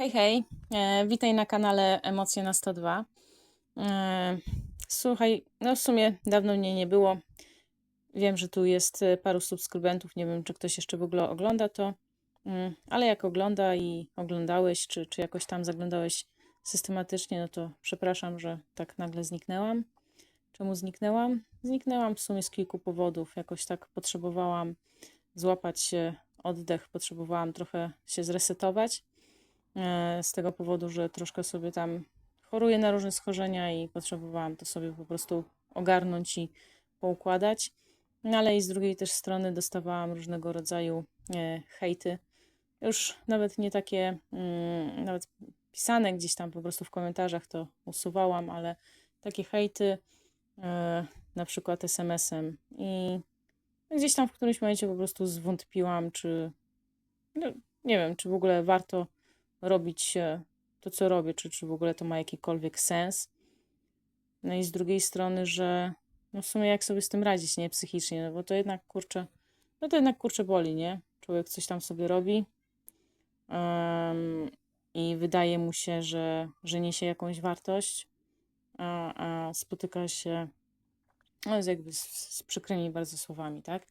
Hej, hej, e, witaj na kanale Emocje na 102. E, słuchaj, no w sumie dawno mnie nie było. Wiem, że tu jest e, paru subskrybentów, nie wiem, czy ktoś jeszcze w ogóle ogląda to, mm, ale jak ogląda i oglądałeś, czy, czy jakoś tam zaglądałeś systematycznie, no to przepraszam, że tak nagle zniknęłam. Czemu zniknęłam? Zniknęłam w sumie z kilku powodów. Jakoś tak potrzebowałam złapać oddech, potrzebowałam trochę się zresetować z tego powodu, że troszkę sobie tam choruję na różne schorzenia i potrzebowałam to sobie po prostu ogarnąć i poukładać. No ale i z drugiej też strony dostawałam różnego rodzaju e, hejty. Już nawet nie takie, mm, nawet pisane gdzieś tam po prostu w komentarzach to usuwałam, ale takie hejty, e, na przykład SMS-em. I gdzieś tam w którymś momencie po prostu zwątpiłam, czy no, nie wiem, czy w ogóle warto robić to, co robię, czy, czy w ogóle to ma jakikolwiek sens. No i z drugiej strony, że no w sumie jak sobie z tym radzić, nie, psychicznie, no bo to jednak, kurczę, no to jednak, kurczę, boli, nie? Człowiek coś tam sobie robi em, i wydaje mu się, że, że niesie jakąś wartość, a, a spotyka się no jest jakby z, z przykrymi bardzo słowami, tak?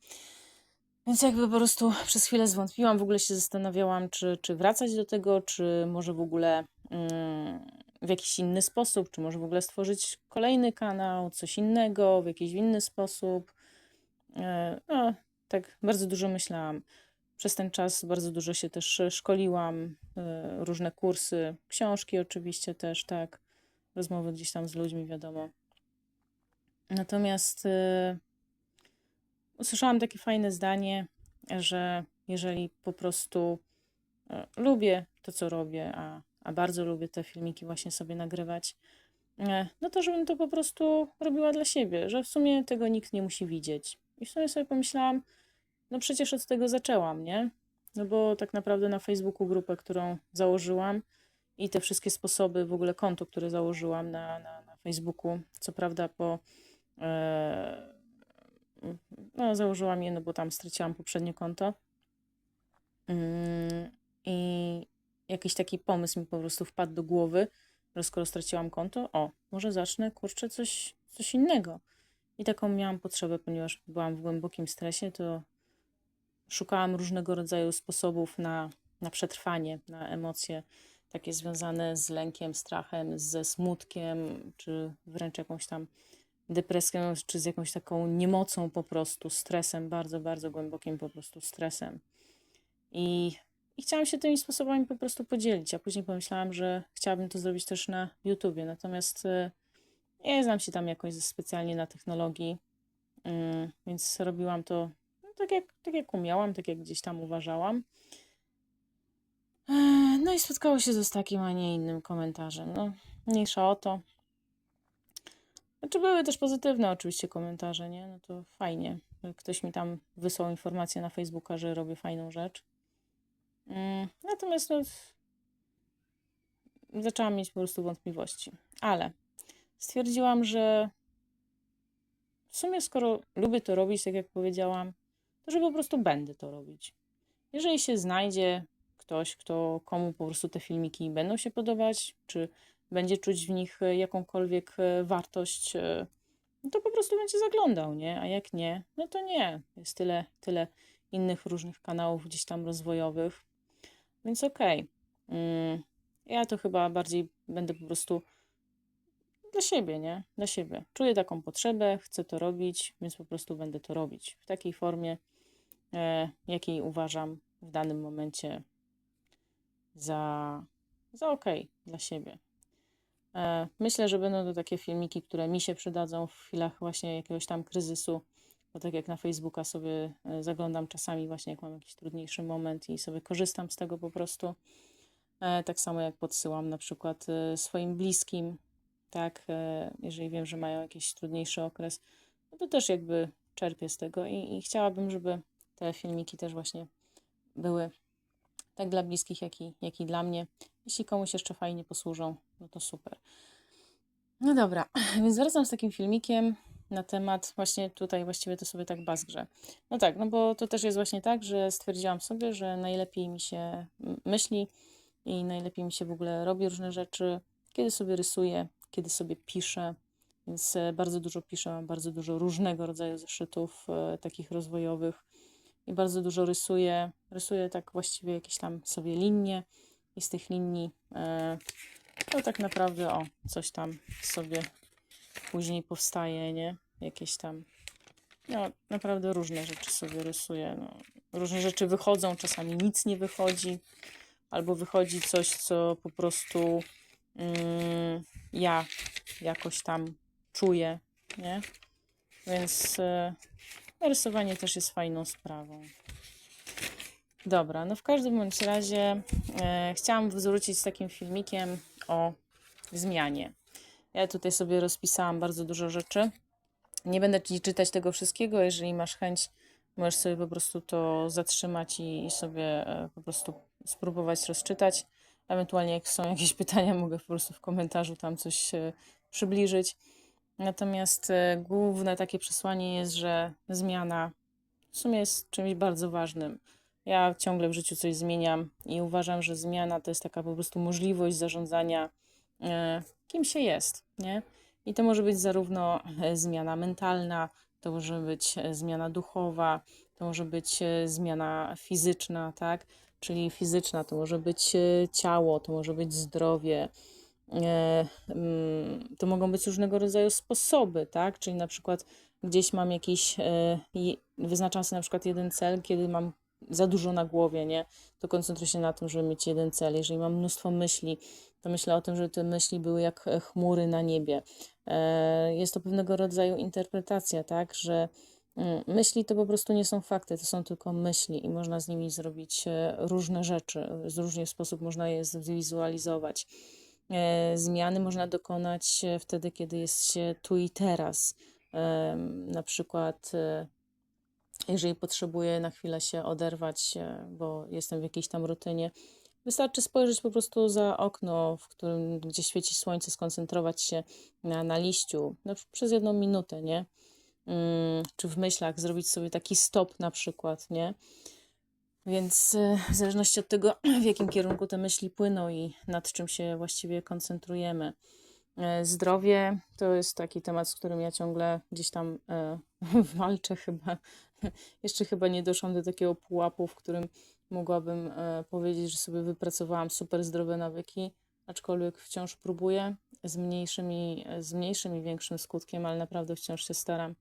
Więc jakby po prostu przez chwilę zwątpiłam, w ogóle się zastanawiałam, czy, czy wracać do tego, czy może w ogóle mm, w jakiś inny sposób, czy może w ogóle stworzyć kolejny kanał, coś innego, w jakiś inny sposób. E, no, tak bardzo dużo myślałam. Przez ten czas bardzo dużo się też szkoliłam, e, różne kursy, książki oczywiście też, tak, rozmowy gdzieś tam z ludźmi, wiadomo. Natomiast y, usłyszałam takie fajne zdanie, że jeżeli po prostu y, lubię to, co robię, a, a bardzo lubię te filmiki właśnie sobie nagrywać, y, no to żebym to po prostu robiła dla siebie, że w sumie tego nikt nie musi widzieć. I w sumie sobie pomyślałam, no przecież od tego zaczęłam, nie? No bo tak naprawdę na Facebooku grupę, którą założyłam i te wszystkie sposoby, w ogóle konto, które założyłam na, na, na Facebooku, co prawda po E, no, założyłam je, no bo tam straciłam poprzednie konto. Mm, I jakiś taki pomysł mi po prostu wpadł do głowy, że skoro straciłam konto, o, może zacznę, kurczę, coś, coś innego. I taką miałam potrzebę, ponieważ byłam w głębokim stresie, to szukałam różnego rodzaju sposobów na, na przetrwanie, na emocje takie związane z lękiem, strachem, ze smutkiem, czy wręcz jakąś tam depresją, czy z jakąś taką niemocą po prostu, stresem, bardzo, bardzo głębokim po prostu stresem. I, I chciałam się tymi sposobami po prostu podzielić, a później pomyślałam, że chciałabym to zrobić też na YouTubie, natomiast y, nie znam się tam jakoś specjalnie na technologii, y, więc robiłam to no, tak, jak, tak jak umiałam, tak jak gdzieś tam uważałam. E, no i spotkało się z takim, a nie innym komentarzem. No, mniejsza o to. Znaczy były też pozytywne oczywiście komentarze, nie? No to fajnie. Ktoś mi tam wysłał informację na Facebooka, że robię fajną rzecz. Mm, natomiast no, zaczęłam mieć po prostu wątpliwości. Ale stwierdziłam, że w sumie skoro lubię to robić, tak jak powiedziałam, to że po prostu będę to robić. Jeżeli się znajdzie ktoś, kto komu po prostu te filmiki będą się podobać, czy będzie czuć w nich e, jakąkolwiek e, wartość, e, no to po prostu będzie zaglądał, nie? A jak nie, no to nie. Jest tyle, tyle innych różnych kanałów gdzieś tam rozwojowych. Więc okej. Okay. Mm, ja to chyba bardziej będę po prostu dla siebie, nie? Dla siebie. Czuję taką potrzebę, chcę to robić, więc po prostu będę to robić w takiej formie, jakiej uważam w danym momencie za, za okej okay dla siebie. E, myślę, że będą to takie filmiki, które mi się przydadzą w chwilach właśnie jakiegoś tam kryzysu, bo tak jak na Facebooka sobie e, zaglądam czasami właśnie jak mam jakiś trudniejszy moment i sobie korzystam z tego po prostu. E, tak samo jak podsyłam na przykład swoim bliskim, tak, jeżeli wiem, że mają jakiś trudniejszy okres, no to też jakby czerpię z tego i, i chciałabym, żeby te filmiki też właśnie były tak dla bliskich, jak i, jak i dla mnie. Jeśli komuś jeszcze fajnie posłużą, no to super. No dobra, więc wracam z takim filmikiem na temat, właśnie tutaj właściwie to sobie tak bazgrze. No tak, no bo to też jest właśnie tak, że stwierdziłam sobie, że najlepiej mi się myśli, i najlepiej mi się w ogóle robi różne rzeczy, kiedy sobie rysuję, kiedy sobie piszę. Więc e, bardzo dużo piszę, mam bardzo dużo różnego rodzaju zeszytów e, takich rozwojowych i bardzo dużo rysuję. Rysuję tak właściwie jakieś tam sobie linie i z tych linii e, to tak naprawdę o, coś tam sobie później powstaje, nie? Jakieś tam no, naprawdę różne rzeczy sobie rysuję. No. Różne rzeczy wychodzą, czasami nic nie wychodzi, albo wychodzi coś, co po prostu mm, ja jakoś tam czuję, nie? Więc e, rysowanie też jest fajną sprawą. Dobra, no w każdym bądź razie e, chciałam zwrócić z takim filmikiem o zmianie. Ja tutaj sobie rozpisałam bardzo dużo rzeczy. Nie będę ci czytać tego wszystkiego. Jeżeli masz chęć, możesz sobie po prostu to zatrzymać i, i sobie e, po prostu spróbować rozczytać. Ewentualnie, jak są jakieś pytania, mogę po prostu w komentarzu tam coś e, przybliżyć. Natomiast e, główne takie przesłanie jest, że zmiana w sumie jest czymś bardzo ważnym. Ja ciągle w życiu coś zmieniam i uważam, że zmiana to jest taka po prostu możliwość zarządzania e, kim się jest, nie? I to może być zarówno e, zmiana mentalna, to może być e, zmiana duchowa, to może być zmiana fizyczna, tak? Czyli fizyczna to może być ciało, to może być zdrowie, mm, to mogą być różnego rodzaju sposoby, tak? Czyli na przykład gdzieś mam jakiś, wyznaczam sobie na przykład jeden cel, kiedy mam za dużo na głowie, nie? To koncentruję się na tym, żeby mieć jeden cel. Jeżeli mam mnóstwo myśli, to myślę o tym, żeby te myśli były jak e, chmury na niebie. E, Jest to pewnego rodzaju interpretacja, tak? Że mm, myśli to po prostu nie są fakty, to są tylko myśli i można z nimi zrobić e, różne rzeczy. Z różny sposób można je zwizualizować. Zmiany można dokonać wtedy, kiedy jest się tu i teraz. Na przykład, jeżeli potrzebuję na chwilę się oderwać, e, bo jestem w jakiejś tam rutynie, wystarczy spojrzeć po prostu za okno, w którym gdzie świeci słońce, skoncentrować się na, na liściu no, przez jedną minutę, nie? Mm, Czy w myślach zrobić sobie taki stop na przykład, nie? Więc e, w zależności od tego, w jakim kierunku te myśli płyną i nad czym się właściwie koncentrujemy. E, Zdrowie to jest taki temat, z którym ja ciągle gdzieś tam e, walczę chyba. Jeszcze chyba nie doszłam do takiego pułapu, w którym mogłabym e, powiedzieć, że sobie wypracowałam super zdrowe nawyki, aczkolwiek wciąż próbuję z mniejszym i, z mniejszym i większym skutkiem, ale naprawdę wciąż się staram.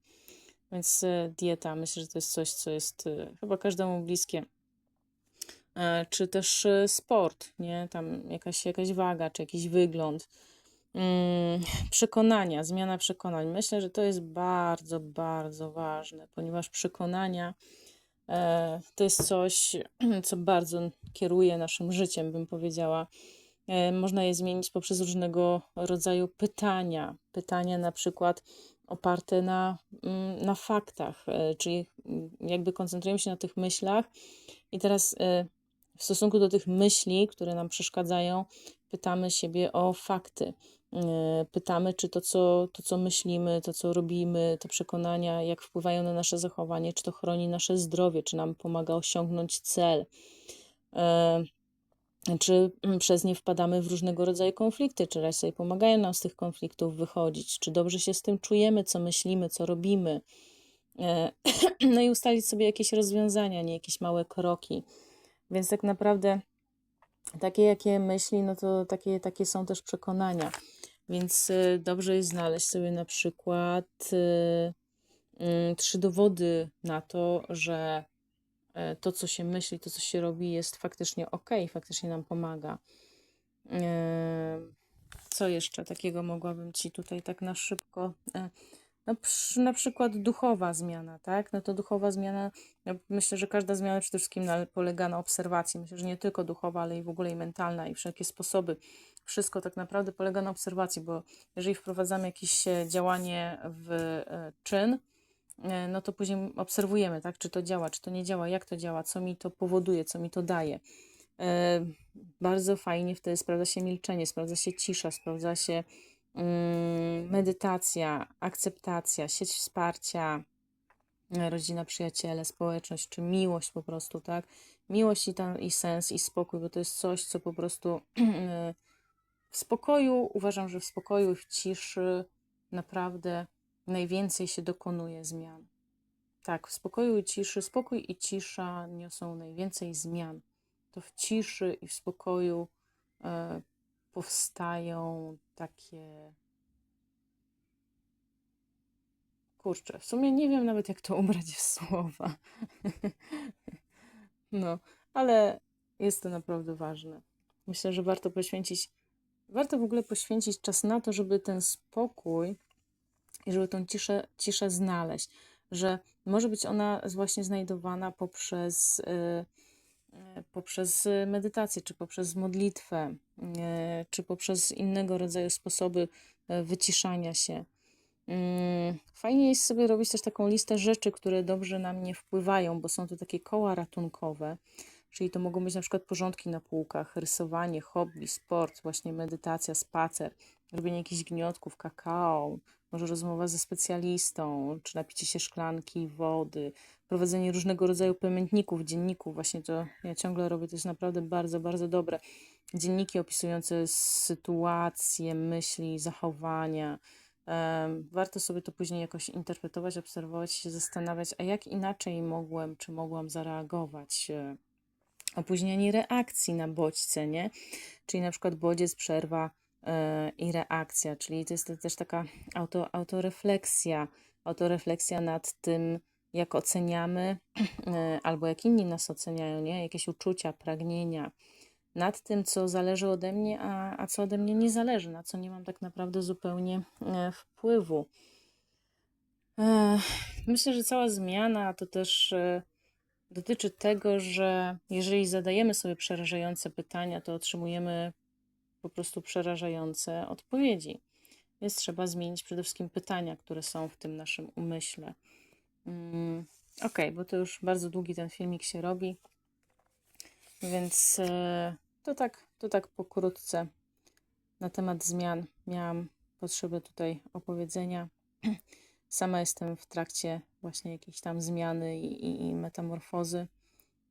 Więc dieta, myślę, że to jest coś, co jest chyba każdemu bliskie. Czy też sport, nie? Tam jakaś, jakaś waga, czy jakiś wygląd. Mm, Przekonania, zmiana przekonań. Myślę, że to jest bardzo, bardzo ważne, ponieważ przekonania e, to jest coś, co bardzo kieruje naszym życiem, bym powiedziała. E, Można je zmienić poprzez różnego rodzaju pytania. Pytania na przykład oparte na, mm, na faktach, e, czyli mm, jakby koncentrujemy się na tych myślach i teraz w stosunku do tych myśli, które nam przeszkadzają, pytamy siebie o fakty. E, Pytamy, czy to co, to, co myślimy, to, co robimy, te przekonania, jak wpływają na nasze zachowanie, czy to chroni nasze zdrowie, czy nam pomaga osiągnąć cel. E, czy mm, przez nie wpadamy w różnego rodzaju konflikty, czy raczej pomagają nam z tych konfliktów wychodzić, czy dobrze się z tym czujemy, co myślimy, co robimy. E, No i ustalić sobie jakieś rozwiązania, nie jakieś małe kroki. Więc tak naprawdę takie, jakie myśli, no to takie, takie są też przekonania. Więc y, dobrze jest znaleźć sobie na przykład y, mm, trzy dowody na to, że e, to, co się myśli, to, co się robi, jest faktycznie ok, faktycznie nam pomaga. E, Co jeszcze takiego mogłabym Ci tutaj tak na szybko. No, przy- na przykład duchowa zmiana, tak? No to duchowa zmiana, ja myślę, że każda zmiana przede wszystkim polega na obserwacji. Myślę, że nie tylko duchowa, ale i w ogóle i mentalna i wszelkie sposoby. Wszystko tak naprawdę polega na obserwacji, bo jeżeli wprowadzamy jakieś e, działanie w e, czyn, e, no to później obserwujemy, tak, czy to działa, czy to nie działa, jak to działa, co mi to powoduje, co mi to daje. Bardzo fajnie wtedy sprawdza się milczenie, sprawdza się cisza, sprawdza się medytacja, akceptacja, sieć wsparcia, e, rodzina, przyjaciele, społeczność, czy miłość po prostu, tak? miłość i, ta, i sens i spokój, bo to jest coś, co po prostu e, w spokoju, uważam, że w spokoju i w ciszy naprawdę najwięcej się dokonuje zmian. Tak, w spokoju i ciszy, spokój i cisza niosą najwięcej zmian. To w ciszy i w spokoju e, powstają takie. Kurczę, w sumie nie wiem nawet, jak to ubrać w słowa. no, ale jest to naprawdę ważne. Myślę, że warto poświęcić, warto w ogóle poświęcić czas na to, żeby ten spokój i żeby tą ciszę, ciszę znaleźć, że może być ona właśnie znajdowana poprzez, y, y, poprzez medytację, czy poprzez modlitwę, y, czy poprzez innego rodzaju sposoby wyciszania się. Mm, Fajnie jest sobie robić też taką listę rzeczy, które dobrze na mnie wpływają, bo są to takie koła ratunkowe, czyli to mogą być na przykład porządki na półkach, rysowanie, hobby, sport, właśnie medytacja, spacer, robienie jakichś gniotków, kakao, może rozmowa ze specjalistą, czy napicie się szklanki wody, prowadzenie różnego rodzaju pamiętników, dzienników, właśnie to ja ciągle robię, to jest naprawdę bardzo, bardzo dobre. Dzienniki opisujące sytuacje, myśli, zachowania, Warto sobie to później jakoś interpretować, obserwować, się zastanawiać, a jak inaczej mogłem, czy mogłam zareagować. e, Opóźnienie reakcji na bodźce, nie? Czyli na przykład bodziec, przerwa e, i reakcja, czyli to jest też taka auto, autorefleksja, autorefleksja nad tym, jak oceniamy, e, albo jak inni nas oceniają, nie? Jakieś uczucia, pragnienia, nad tym, co zależy ode mnie, a, a co ode mnie nie zależy, na co nie mam tak naprawdę zupełnie e, wpływu. E, Myślę, że cała zmiana to też dotyczy tego, że jeżeli zadajemy sobie przerażające pytania, to otrzymujemy po prostu przerażające odpowiedzi. Więc trzeba zmienić przede wszystkim pytania, które są w tym naszym umyśle. Mm, ok, bo to już bardzo długi ten filmik się robi. Więc e, to tak, to tak pokrótce na temat zmian miałam potrzebę tutaj opowiedzenia. Sama jestem w trakcie właśnie jakiejś tam zmiany i, i, i metamorfozy,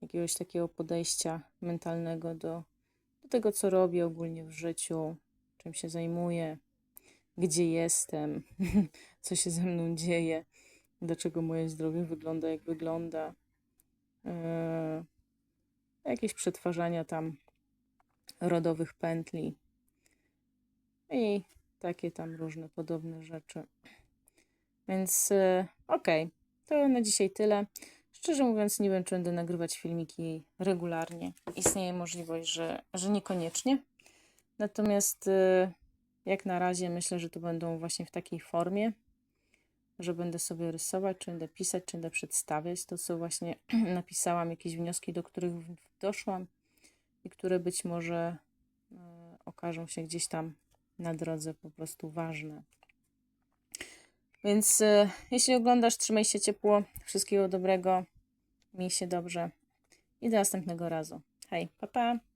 jakiegoś takiego podejścia mentalnego do, do tego, co robię ogólnie w życiu, czym się zajmuję, gdzie jestem, co się ze mną dzieje, dlaczego moje zdrowie wygląda jak wygląda. Yy, jakieś przetwarzania tam rodowych pętli i takie tam różne podobne rzeczy. Więc e, okej, okay, to na dzisiaj tyle. Szczerze mówiąc, nie wiem, czy będę nagrywać filmiki regularnie. Istnieje możliwość, że, że niekoniecznie. Natomiast e, jak na razie myślę, że to będą właśnie w takiej formie, że będę sobie rysować, czy będę pisać, czy będę przedstawiać to, co właśnie napisałam, jakieś wnioski, do których doszłam i które być może e, okażą się gdzieś tam na drodze po prostu ważne. Więc e, jeśli oglądasz, trzymaj się ciepło, wszystkiego dobrego, miej się dobrze i do następnego razu. Hej, pa pa!